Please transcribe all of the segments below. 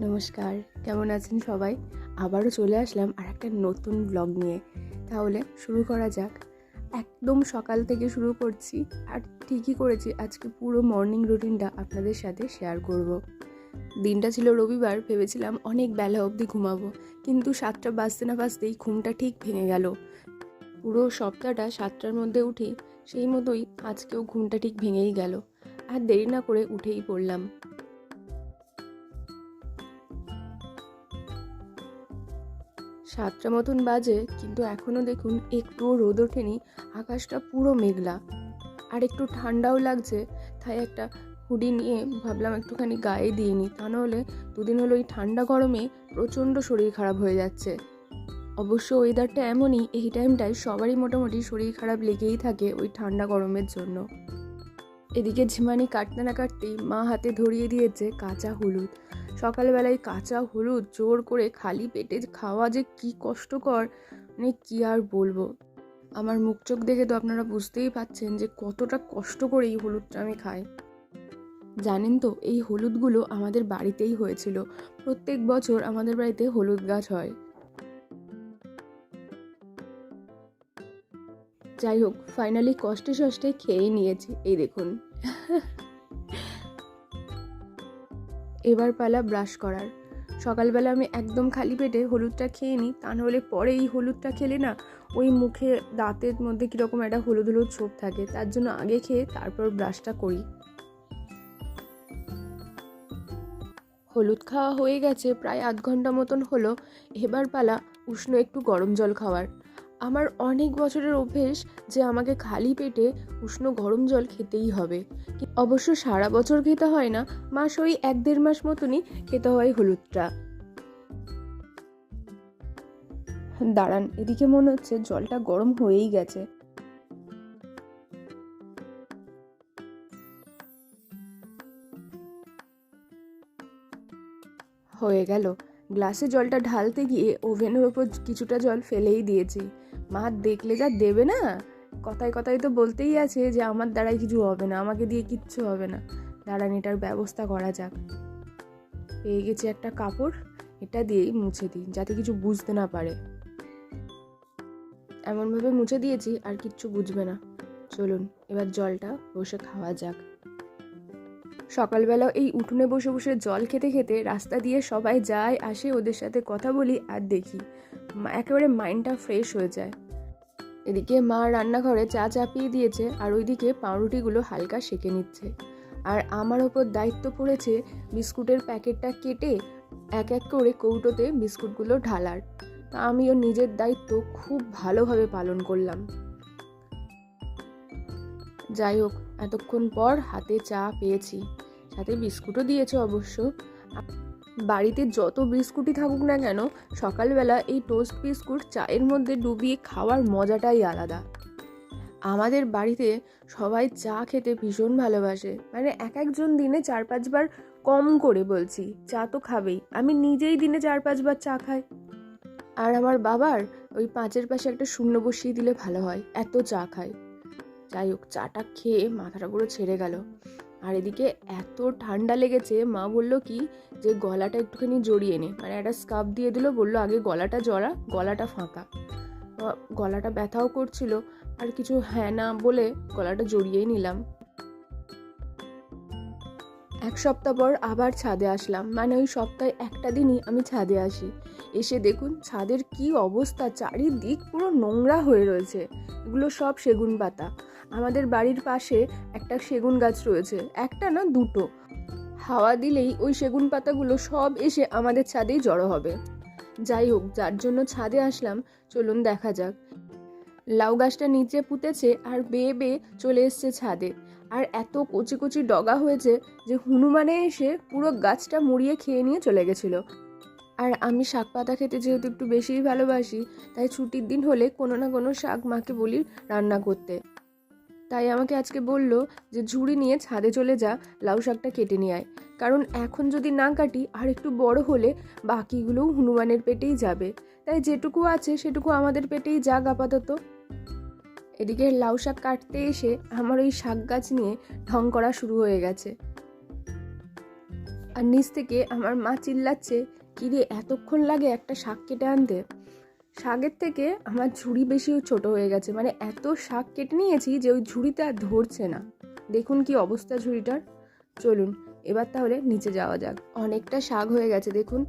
নমস্কার, কেমন আছেন সবাই? আবারও চলে আসলাম আর একটা নতুন ব্লগ নিয়ে। তাহলে শুরু করা যাক। একদম সকাল থেকে শুরু করছি আর ঠিকই করেছি, আজকে পুরো মর্নিং রুটিনটা আপনাদের সাথে শেয়ার করব। দিনটা ছিল রবিবার, ভেবেছিলাম অনেক বেলা অবধি ঘুমাবো, কিন্তু সাতটা বাজতে না বাজতেই ঘুমটা ঠিক ভেঙে গেল। পুরো সপ্তাহটা সাতটার মধ্যে উঠি সেই মতোই আজকেও ঘুমটা ঠিক ভেঙেই গেল। আর দেরি না করে উঠেই পড়লাম। সাতটা মতন বাজে, কিন্তু এখনও দেখুন একটুও রোদ ওঠেনি, আকাশটা পুরো মেঘলা। আর একটু ঠান্ডাও লাগছে, তাই একটা হুডি নিয়ে ভাবলাম একটুখানি গায়ে দিয়ে নিই। তা নাহলে দুদিন হলো এই ঠান্ডা গরমে প্রচণ্ড শরীর খারাপ হয়ে যাচ্ছে। অবশ্য ওয়েদারটা এমনই, এই টাইমটায় সবারই মোটামুটি শরীর খারাপ লেগেই থাকে ওই ঠান্ডা গরমের জন্য। এদিকে ঝিমানি কাটতে না কাটতেই মা হাতে ধরিয়ে দিয়েছে কাঁচা হলুদ। সকালবেলায় কাঁচা হলুদ জোর করে খালি পেটে খাওয়া যে কি কষ্টকর মানে কি আর বলব? আমার মুখ চোখ দেখে তো আপনারা বুঝতেই পাচ্ছেন যে কতটা কষ্ট করে এই হলুদটা আমি খাই। জানেন তো, এই হলুদগুলো আমাদের বাড়িতেই হয়েছিল। প্রত্যেক বছর আমাদের বাড়িতে হলুদ গাছ হয়। যাই হোক ফাইনালি কষ্টে সষ্টে খেয়ে নিয়েছি। এই দেখুন। এবার পালা ব্রাশ করার। সকালবেলা আমি একদম খালি পেটে হলুদটা খেয়ে নিই। তা নাহলে পরে এই হলুদটা খেলে না ওই মুখে দাঁতের মধ্যে কীরকম একটা হলুদ হলুদ ছোপ থাকে। তার জন্য আগে খেয়ে তারপর ব্রাশটা করি। হলুদ খাওয়া হয়ে গেছে, প্রায় আধ ঘণ্টা মতন হলো। এবার পালা উষ্ণ একটু গরম জল খাওয়ার। আমার অনেক বছরের অভ্যেস যে আমাকে খালি পেটে উষ্ণ গরম জল খেতেই হবে। অবশ্য সারা বছর খেতে হয় না, মাস ওই এক দেড় মাস মতনই খেতে হয় হলুদটা। দাঁড়ান, এদিকে মনে হচ্ছে জলটা গরম হয়েই গেছে। হয়ে গেল। গ্লাসে জলটা ঢালতে গিয়ে ওভেনের ওপর কিছুটা জল ফেলেই দিয়েছি। মা দেখলে যা দেবে না? কথায় কথায় তো বলতেই আছে যে আমার দ্বারাই কিছু হবে না, আমাকে দিয়ে কিচ্ছু হবে না। দাঁড়ান এটার ব্যবস্থা করা যাক। পেয়ে গেছি একটা কাপড়, এটা দিয়েই মুছে দিই, যাতে কিছু বুঝতে না পারে। এমনভাবে মুছে দিয়েছি, আর কিচ্ছু বুঝবে না। চলুন, এবার জলটা বসে খাওয়া যাক। সকালবেলা এই উঠোনে বসে বসে জল খেতে খেতে রাস্তা দিয়ে সবাই যায়, আসে ওদের সাথে কথা বলি আর দেখি। একেবারে মাইন্ডটা ফ্রেশ হয়ে যায়। এদিকে মা রান্নাঘরে চা চাপিয়ে দিয়েছে আর ওইদিকে পাউরুটিগুলো হালকা সেকে নিচ্ছে। আর আমার ওপর দায়িত্ব পড়েছে বিস্কুটের প্যাকেটটা কেটে এক এক করে কৌটোতে বিস্কুটগুলো ঢালার। তা আমিও নিজের দায়িত্ব খুব ভালোভাবে পালন করলাম। যাই হোক, এতক্ষণ পর হাতে চা পেয়েছি। সাথে বিস্কুটও দিয়েছে অবশ্য। বাড়িতে যত বিস্কুটই থাকুক না কেন, সকালবেলা এই টোস্ট বিস্কুট চায়ের মধ্যে ডুবিয়ে খাওয়ার মজাটাই আলাদা। আমাদের বাড়িতে সবাই চা খেতে ভীষণ ভালোবাসে। মানে এক একজন দিনে চার পাঁচবার কম করে বলছি, চা তো খাবেই। আমি নিজেই দিনে চার পাঁচবার চা খাই। আর আমার বাবার ওই পাঁচের পাশে একটা শূন্য বসিয়ে দিলে ভালো হয়, এত চা খায়। যাই হোক, চাটা খেয়ে মাথাটা পুরো ছেড়ে গেল। আর এদিকে এত ঠান্ডা লেগেছে, মা বলল কি যে গলাটা একটুখানি জড়িয়ে নে। মানে একটা স্কার্ফ দিয়ে দিল, বলল আগে গলাটা জড়া, গলাটা ফাঁকা। গলাটা ব্যথাও করছিল, আর কিছু হ্যাঁ না বলে গলাটা জড়িয়েই নিলাম। এক সপ্তাহ পর আবার ছাদে আসলাম। মানে ওই সপ্তাহে একটা দিনই আমি ছাদে আসি। এসে দেখুন ছাদের কি অবস্থা, চারিদিক পুরো নোংরা হয়ে রয়েছে। এগুলো সব সেগুন পাতা। আমাদের বাড়ির পাশে একটা সেগুন গাছ রয়েছে। একটা না দুটো। হাওয়া দিলেই ওই সেগুন পাতাগুলো সব এসে আমাদের ছাদেই জড়ো হবে। যাই হোক, যার জন্য ছাদে আসলাম, চলুন দেখা যাক। লাউ গাছটা নিচে পুঁতেছে আর বেয়ে বেয়ে চলে এসছে ছাদে। আর এত কচি কচি ডগা হয়েছে যে হনুমানে এসে পুরো গাছটা মুড়িয়ে খেয়ে নিয়ে চলে গেছিল। আর আমি শাক পাতা খেতে যেহেতু একটু বেশিই ভালোবাসি, তাই ছুটির দিন হলে কোনো না কোনো শাক মাকে বলি রান্না করতে। তাই আমাকে আজকে বলল যে ঝুড়ি নিয়ে ছাদে চলে যা, লাউ শাকটা কেটে নিয়ে আয়। কারণ এখন যদি না কাটি, আর একটু বড় হলে বাকিগুলোও হনুমানের পেটেই যাবে। তাই যেটুকু আছে সেটুকু আমাদের পেটেই যাক আপাতত। এদিকে লাউ শাক কাটতে এসে আমার ওই শাক গাছ নিয়ে ঢং করা শুরু হয়ে গেছে। আর নিচ থেকে আমার মা চিল্লাচ্ছে কিরে এতক্ষণ লাগে একটা শাক কেটে আনতে? শাকের থেকে আমার ঝুড়ি বেশি ছোট হয়ে গেছে। মানে এত শাক কেটে নিয়েছি যে ওই ঝুড়িতে আর ধরছে না। দেখুন কি অবস্থা ঝুড়িটার। চলুন, এবার তাহলে নিচে যাওয়া যাক। অনেকটা শাক হয়ে গেছে, দেখুন।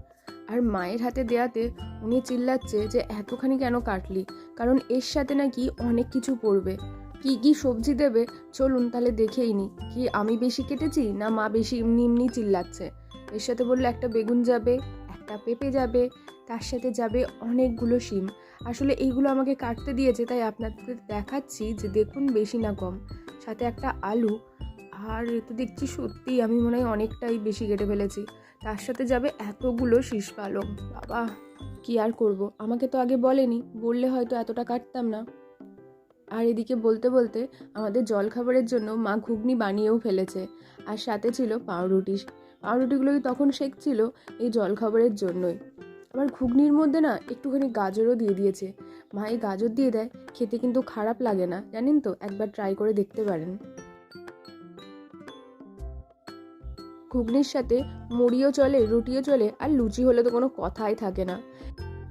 আর মায়ের হাতে দেয়াতে উনি চিল্লাচ্ছে যে এতখানি কেন কাটলি? কারণ এর সাথে নাকি অনেক কিছু পড়বে। কি কি সবজি দেবে? চলুন তাহলে দেখেই নি। কি আমি বেশি কেটেছি না মা বেশি এমনি এমনি চিল্লাচ্ছে? এর সাথে বলল একটা বেগুন যাবে। একটা পেঁপে যাবে, তার সাথে যাবে অনেকগুলো শিম। আসলে এইগুলো আমাকে কাটতে দিয়েছে, তাই আপনাদের দেখাচ্ছি যে দেখুন বেশি না কম। সাথে একটা আলু। আর তো দেখছি সত্যি আমি মনে হয় অনেকটাই বেশি কেটে ফেলেছি। তার সাথে যাবে এতগুলো শীষ পালং। বাবা, কি আর করব? আমাকে তো আগে বলেনি, বললে হয়তো এতটা কাটতাম না। আর এদিকে বলতে বলতে আমাদের জলখাবারের জন্য মা ঘুগনি বানিয়েও ফেলেছে। আর সাথে ছিল পাউরুটি। পাউরুটিগুলোই তখন শেখছিল এই জলখাবারের জন্যই। আবার ঘুগনির মধ্যে না একটুখানি গাজরও দিয়ে দিয়েছে। মা এই গাজর দিয়ে দেয়, খেতে কিন্তু খারাপ লাগে না, জানেন তো? একবার ট্রাই করে দেখতে পারেন। ঘুগনির সাথে মুড়িও চলে, রুটিও চলে, আর লুচি হলে তো কোনো কথাই থাকে না।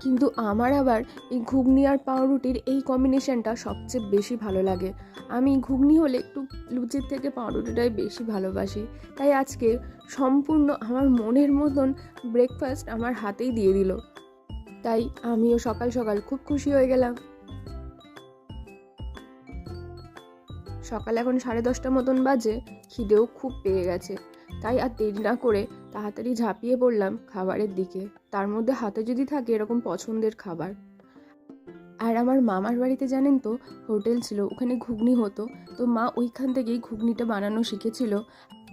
কিন্তু আমার আবার এই ঘুগনি আর পাউরুটির এই কম্বিনেশনটা সবচেয়ে বেশি ভালো লাগে। আমি ঘুগনি হলে একটু লুচির থেকে পাউরুটিটাই বেশি ভালোবাসি। তাই আজকে সম্পূর্ণ আমার মনের মতন ব্রেকফাস্ট আমার হাতেই দিয়ে দিল। তাই আমিও সকাল সকাল খুব খুশি হয়ে গেলাম। সকাল এখন সাড়ে দশটা মতন বাজে, খিদেও খুব পেয়ে গেছে। তাই আর দেরি না করে তাড়াতাড়ি ঝাঁপিয়ে পড়লাম খাবারের দিকে। তার মধ্যে হাতে যদি থাকে এরকম পছন্দের খাবার। আর আমার মামার বাড়িতে জানেন তো, হোটেল ছিল, ওখানে ঘুগনি হতো। তো মা ওইখান থেকেই ঘুগনিটা বানানো শিখেছিল।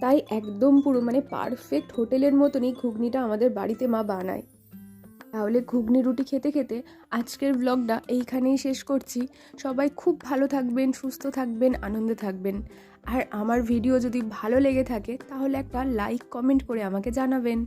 তাই একদম পুরো মানে পারফেক্ট হোটেলের মতনই ঘুগনিটা আমাদের বাড়িতে মা বানায়। তাহলে ঘুগনি রুটি খেতে খেতে আজকের ব্লগটা এইখানেই শেষ করছি। সবাই খুব ভালো থাকবেন, সুস্থ থাকবেন, আনন্দে থাকবেন। আর আমার ভিডিও যদি ভালো লেগে থাকে তাহলে একটা লাইক কমেন্ট করে আমাকে জানাবেন।